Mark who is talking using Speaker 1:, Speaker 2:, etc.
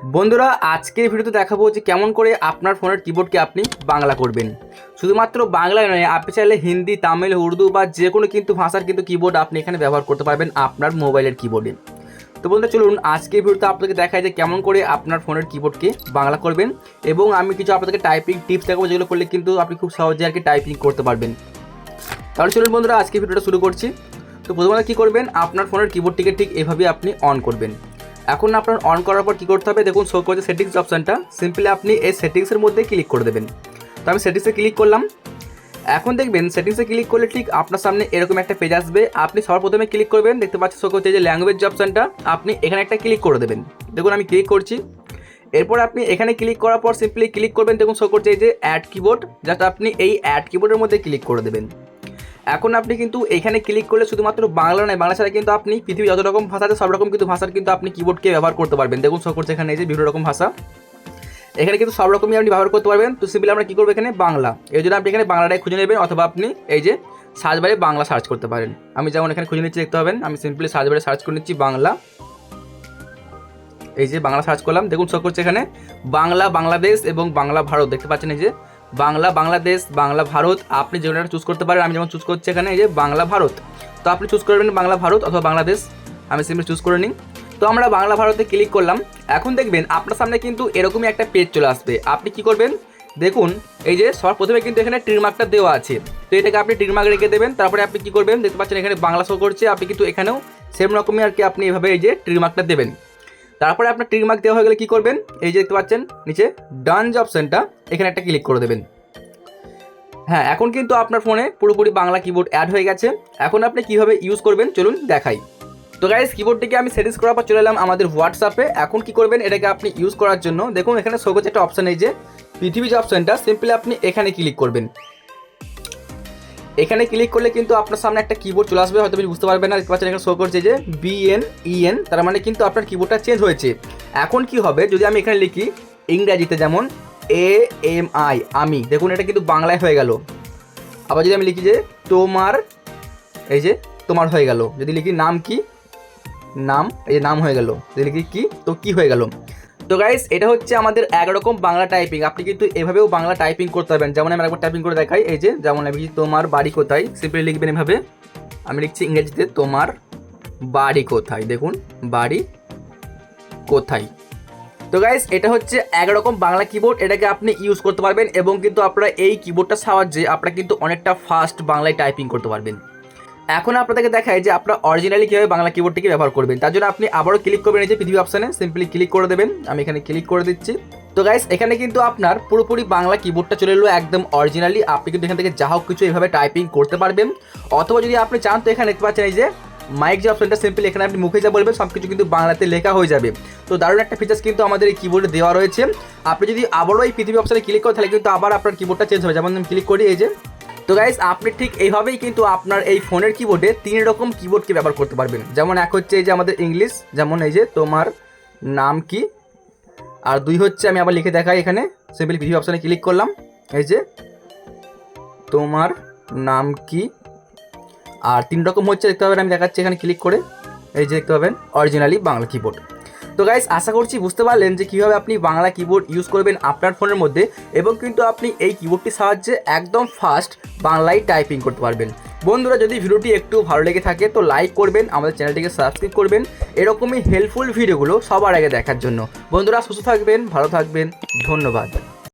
Speaker 1: বন্ধুরা, আজকের ভিডিওতে দেখাবো যে কেমন করে আপনার ফোনের কিবোর্ডকে আপনি বাংলা করবেন। শুধুমাত্র বাংলায় নয়, আপনি চাইলে হিন্দি, তামিল, উর্দু বা যে কোনো কিন্তু ভাষার কিন্তু কিবোর্ড আপনি এখানে ব্যবহার করতে পারবেন আপনার মোবাইলের কিবোর্ডে তো বন্ধুরা, চলুন আজকের ভিডিওতে আপনাকে দেখায় যে কেমন করে আপনার ফোনের কিবোর্ডকে বাংলা করবেন এবং আমি কিছু আপনাদেরকে টাইপিং টিপস দেখাবো যেগুলো করলে কিন্তু আপনি খুব সহজে আর কি টাইপিং করতে পারবেন। তাহলে চলুন বন্ধুরা আজকে ভিডিওটা শুরু করছি। তো প্রথমত কী করবেন? আপনার ফোনের কিবোর্ডটিকে ঠিক এভাবে আপনি অন করবেন। এখন আপনার অন করার পর কী করতে হবে? দেখুন শো করছে সেটিংস অপশানটা সিম্পলি আপনি এই সেটিংসের মধ্যে ক্লিক করে দেবেন। তো আমি সেটিংসে ক্লিক করলাম। এখন দেখবেন সেটিংসে ক্লিক করলে ঠিক আপনার সামনে এরকম একটা পেজ আসবে। আপনি সবার প্রথমে ক্লিক করবেন। দেখতে পাচ্ছেন শো করছে যে ল্যাঙ্গুয়েজ অপশানটা আপনি এখানে একটা ক্লিক করে দেবেন। দেখুন, আমি ক্লিক করছি। এরপর আপনি এখানে ক্লিক করার পর সিম্পলি ক্লিক করবেন। দেখুন শো করছে এই যে অ্যাড কিবোর্ড যাতে আপনি এই অ্যাড কিবোর্ডের মধ্যে ক্লিক করে দেবেন। এখন আপনি কিন্তু এখানে ক্লিক করলে শুধুমাত্র বাংলা নয়, বাংলা ছাড়া কিন্তু আপনি পৃথিবীর যত রকম ভাষা আছে, সব রকম কিন্তু ভাষার কিন্তু আপনি কিবোর্ডকে ব্যবহার করতে পারবেন। দেখুন শো করছে এখানে এই যে বিভিন্ন রকম ভাষা। এখানে কিন্তু সব রকমই আপনি ব্যবহার করতে পারবেন। তো সিম্পলি আমরা কী করব এখানে? বাংলা। এই জন্য আপনি এখানে বাংলাটাই খুঁজে নেবেন, অথবা আপনি এই যে সার্চ বারে বাংলা সার্চ করতে পারেন। আমি যেমন এখানে খুঁজে নিচ্ছি, দেখতে পাবেন। আমি সিম্পলি সার্চ বারে সার্চ করে নিচ্ছি বাংলা। এই যে বাংলা সার্চ করলাম। দেখুন শো করছে এখানে। বাংলা, বাংলাদেশ এবং বাংলা ভারত। দেখতে পাচ্ছেন এই যে বাংলা, বাংলাদেশ, বাংলা ভারত, আপনি একটা চুজ করতে পারেন, আমি যেমন চুজ করছি এখানে, এই যে বাংলা ভারত। তো আপনি চুজ করবেন বাংলা ভারত অথবা বাংলাদেশ, আমি সিম্পলি চুজ করে নিই। তো আমরা বাংলা ভারতে ক্লিক করলাম। এখন দেখবেন আপনার সামনে কিন্তু এরকমই একটা পেজ চলে আসবে। আপনি কি করবেন? দেখুন, এই যে সবার প্রথমে কিন্তু এখানে ট্রিমার্কটা দেওয়া আছে। তো এটাকে আপনি ট্রিমার্ক রেখে দেবেন। তারপরে আপনি কি করবেন? দেখতে পাচ্ছেন এখানে বাংলা শো করছে। আপনি কিন্তু এখানেও সেম রকমই আর কি আপনি এভাবে এই যে ট্রিমার্কটা দেবেন। তারপরে আপনার ট্রিমার্ক দেওয়া হয়ে গেলে কী করবেন? এই যে দেখতে পাচ্ছেন, নিচে ডান যে অপশানটা এখানে একটা ক্লিক করে দেবেন। হ্যাঁ এখন কিন্তু আপনার ফোনে পুরোপুরি বাংলা কিবোর্ড অ্যাড হয়ে গেছে। এখন আপনি কীভাবে ইউজ করবেন চলুন দেখাই। তো গাইজ কিবোর্ডটিকে আমি সেটিংস করার পর চলে এলাম আমাদের হোয়াটসঅ্যাপে এখন কি করবেন? এটাকে আপনি ইউজ করার জন্য দেখুন, এখানে সবুজ একটা অপশান এই যে, পৃথিবী যে অপশানটা সিম্পলি আপনি এখানে ক্লিক করবেন। এখানে ক্লিক করলে কিন্তু আপনার সামনে একটা কিবোর্ড চলে আসবে, হয়তো বুঝতে পারবেন না, দেখতে পাচ্ছেন এখানে শো করছে যে বিএন ইএন তার মানে কিন্তু আপনার কিবোর্ডটা চেঞ্জ হয়েছে। এখন কি হবে, যদি আমি এখানে লিখি ইংরাজিতে যেমন এ এম আই আমি, দেখুন এটা কিন্তু বাংলায় হয়ে গেল। আবার যদি আমি লিখি যে তোমার, এই যে তোমার হয়ে গেল, যদি লিখি নাম কি? নাম, এই যে নাম হয়ে গেল, যদি লিখি কি? তো কি হয়ে গেল? তো গাইস এটা হচ্ছে আমাদের একরকম বাংলা টাইপিং আপনি কিন্তু এভাবেও বাংলা টাইপিং করতে পারবেন। যেমন আমি একবার টাইপিং করে দেখাই, এই যে যেমন আমি তোমার বাড়ি কোথায়? সিম্পলি লিখবেন এভাবে। আমি লিখছি ইংরেজিতে, তোমার বাড়ি কোথায়? দেখুন, বাড়ি কোথায়? তো গাইস এটা হচ্ছে একরকম বাংলা কিবোর্ড এটাকে আপনি ইউজ করতে পারবেন এবং কিন্তু আপনারা এই কিবোর্ডটার সাহায্যে আপনারা কিন্তু অনেকটা ফাস্ট বাংলায় টাইপিং করতে পারবেন। এখন আপনাদেরকে দেখায় যে আপনারা অরিজিনালি কীভাবে বাংলা কিবোর্ডটিকে ব্যবহার করবেন। তার জন্য আপনি আবারও ক্লিক করবেন এই যে পৃথিবী অপশানে সিম্পলি ক্লিক করে দেবেন। আমি এখানে ক্লিক করে দিচ্ছি। তো গাইস এখানে কিন্তু আপনার পুরোপুরি বাংলা কিবোর্ডটা চলে এলো একদম অরিজিনালি আপনি কিন্তু এখান থেকে যা হোক কিছু এভাবে টাইপিং করতে পারবেন। অথবা যদি আপনি চান তো এখানে দেখতে পাচ্ছেন এই যে মাইক যে অপশনটা সিম্পলি এখানে আপনি মুখে যা বলবেন সব কিছু কিন্তু বাংলাতে লেখা হয়ে যাবে। তো দারুণ একটা ফিচার্স কিন্তু আমাদের এই কিবোর্ডে দেওয়া রয়েছে। আপনি যদি আবারও এই পৃথিবী অপশানে ক্লিক করেন, তাহলে কিন্তু আবার আপনার কিবোর্ডটা চেঞ্জ হবে। যেমন আমি ক্লিক করি এই যে তো গাইস আপনি ঠিক এইভাবেই কিন্তু আপনার এই ফোনের কিবোর্ডে তিন রকম কিবোর্ডকে ব্যবহার করতে পারবেন। যেমন এক হচ্ছে এই যে আমাদের ইংলিশ যেমন এই যে তোমার নাম কি? আর দুই হচ্ছে আমি আবার লিখে দেখাই এখানে। সিম্পলি পৃথিবী অপশানে ক্লিক করলাম। এই যে তোমার নাম কি? আর তিন রকম হচ্ছে, দেখতে পাবেন, আমি দেখাচ্ছি এখানে ক্লিক করে। এই যে দেখতে পাবেন অরিজিনালি বাংলা কিবোর্ড তো গাইস আশা করছি বুঝতে পারলেন যে কীভাবে আপনি বাংলা কিবোর্ড ইউজ করবেন আপনার ফোনের মধ্যে এবং কিন্তু আপনি এই কিবোর্ডটির সাহায্যে একদম ফাস্ট বাংলায় টাইপিং করতে পারবেন। বন্ধুরা, যদি ভিডিওটি একটু ভালো লেগে থাকে তো লাইক করবেন, আমাদের চ্যানেলটিকে সাবস্ক্রাইব করবেন। এরকমই হেল্পফুল ভিডিওগুলো সবার আগে দেখার জন্য। বন্ধুরা, সুস্থ থাকবেন, ভালো থাকবেন, ধন্যবাদ।